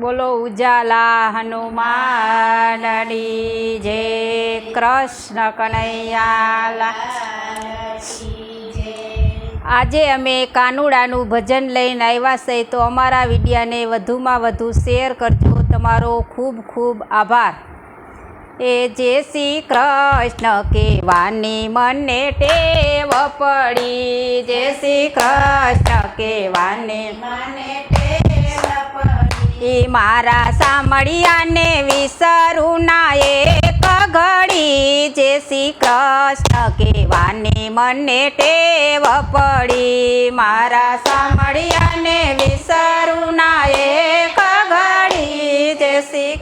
બોલો, ઉજાલા હનુમાનડી, જે કૃષ્ણ કનૈયાલા. આજે અમે કાનુડાનું ભજન લઈને આવ્યા છે, તો અમારા વિડીયાને વધુમાં વધુ શેર કરજો. તમારો ખૂબ ખૂબ આભાર. એ જે શ્રી કૃષ્ણ કેવાની મને ટેવ પડી. જે શ્રી કૃષ્ણ કેવાની એ મારા સામળિયાને વિસરું ના એક ઘડી જે શ્રી કૃષ્ણ કેવાની મને ટેવ પડી. મારા સામળિયાને વિસરું ના એક ઘડી જે શ્રી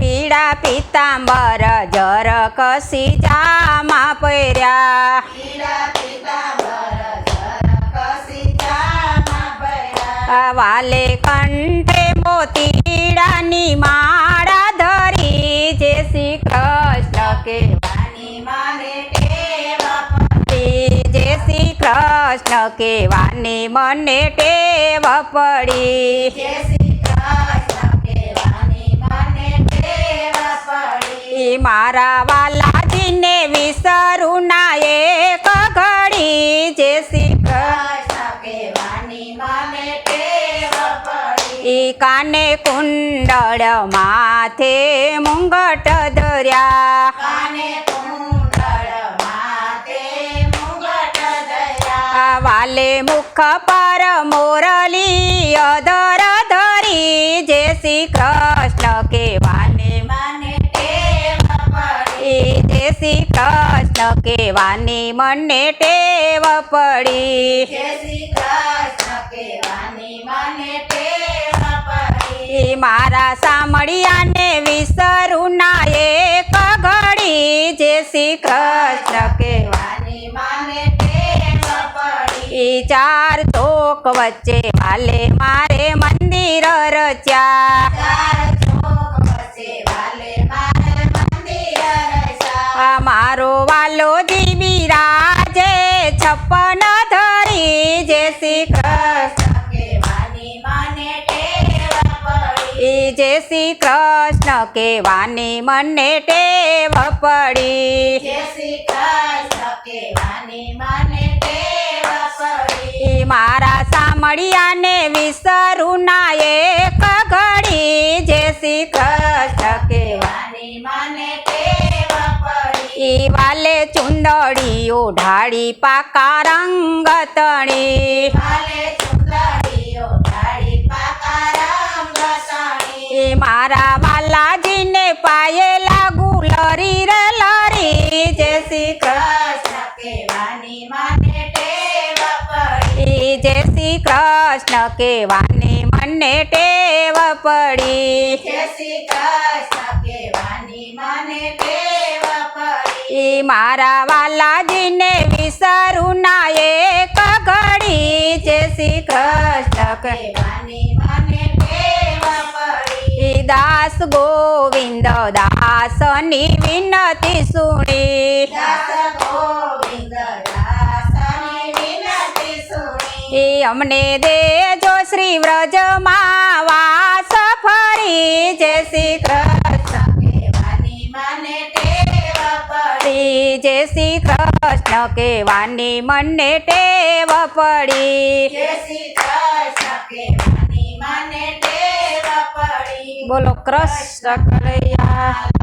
પીળા પિતાંબર જર કસી જામા પહેર્યા. વાલે કંઠે મોતીડાની માળા ધરી. જે શ્રી કૃષ્ણ કે જે શ્રી કૃષ્ણ કેવાની મને ટેવ પડી. એ મારા વાલાજીને ઈ કાને કુંડળ માથે મુંગટ ધર્યા. આ વાલે મુખ પર મોરલી અધર ધરી. જે શ્રી કૃષ્ણ કેવાની એ જે શ્રી કૃષ્ણ કેવાની મને ટેવ પડી. એ મારા સામળિયાને વિસરું ના એક ઘડી જે શ્રી કૃષ્ણ કેવાની એ ચાર ચોક વચ્ચે વાલે મારે મંદિર રચ્યા. મારો વાલો જી રાજે છપ્પન ધરી જે શ્રી જય શ્રી કૃષ્ણ કેવાની મને ટેવ પડી. એ મારા સામળિયાને વિસરું ના એક ઘડી. જય શ્રી કૃષ્ણ કેવાની ઈ વાલે ચુંદડીઓ ઢાળી પાકા રંગ તણી. શ્રી કૃષ્ણ કેવાની મને ટેવ પડી. ઈ મારા વાલાજીને વિસરું ના એક ઘડી. જય શ્રી કૃષ્ણ કે ઈ દાસ ગોવિંદ દાસની વિનતી સુણી. એ અમને દેજો શ્રી વ્રજમાં વાસ ફરી જય શ્રી કૃષ્ણ. શ્રી જય શ્રી કૃષ્ણ. કેવાની મને ટેવ પડી. બોલો કૃષ્ણ કનૈયા.